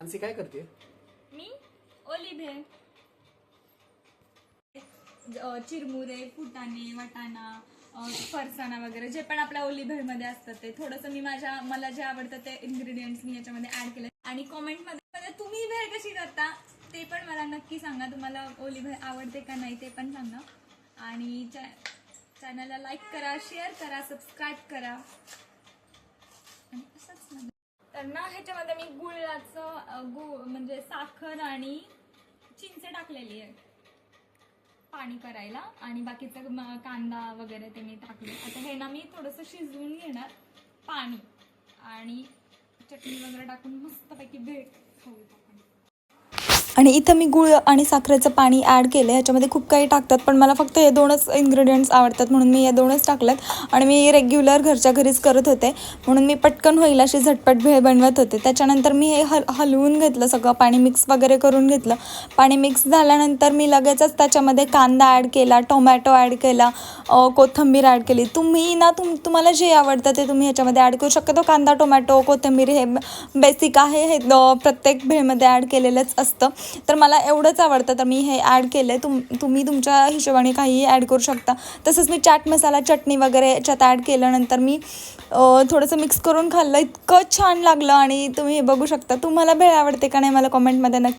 मानसी काय करते? मी ओलिभे अ, चिरमुरे फुटाणे वाटाणा अ, फरसाणा वगैरे जे पण आपल्या ओलिभे मध्ये असतात ते. थोडंसं मी माझ्या मला जे आवडतं ते इन्ग्रेडियंट्स मी याच्यामध्ये ऍड केले. आणि कॉमेंटमध्ये म्हणजे तुम्ही भेळ कशी करता ते पण मला नक्की सांगा. तुम्हाला ओलिभे आवडते का नाही ते पण सांगा. आणि चॅनलला लाईक करा शेअर करा सबस्क्राईब करा. तर ना ह्याच्यामध्ये मी गुळाचं गुळ म्हणजे साखर आणि चिंच टाकलेली आहे. पाणी करायला. आणि बाकीचं म- कांदा वगैरे ते मी टाकले. आता हे ना मी थोडंसं शिजवून घेणार. पाणी. आणि चटणी वगैरे टाकून मस्तपैकी भेट होऊ आणि इथं मी गुळ आणि साखरेचं पाणी ॲड केलं ह्याच्यामध्ये खूप काही टाकतात पण मला फक्त हे दोनच इन्ग्रेडियंट्स आवडतात. म्हणून मी हे दोनच टाकलेत आणि मी रेग्युलर घरच्या घरीच करत होते. म्हणून मी पटकन होईल अशी झटपट भेळ बनवत होते. त्याच्यानंतर मी हे हल हलवून घेतलं सगळं. पाणी मिक्स वगैरे करून घेतलं. पाणी मिक्स झाल्यानंतर मी लगेचच त्याच्यामध्ये कांदा ॲड केला टोमॅटो ॲड केला कोथंबीर कोथिंबीर ॲड केली. तुम्ही ना तुम तुम्हाला जे आवडतं ते तुम्ही ह्याच्यामध्ये ॲड करू शकतो. कांदा टोमॅटो कोथिंबीर हे बेसिक आहे. हे प्रत्येक भेळमध्ये ॲड केलेलंच असतं. तर मला एवढंच आवडतं. तर मी हे ॲड केलं आहे तुम तुम्ही तुमच्या हिशोबाने काहीही ॲड करू शकता. तसंच मी चाट मसाला चटणी वगैरे याच्यात ॲड केल्यानंतर मी थोडंसं मिक्स करून खाल्लं. इतकं छान लागलं आणि तुम्ही हे बघू शकता. तुम्हाला भेळ आवडते का नाही मला कॉमेंटमध्ये नक्की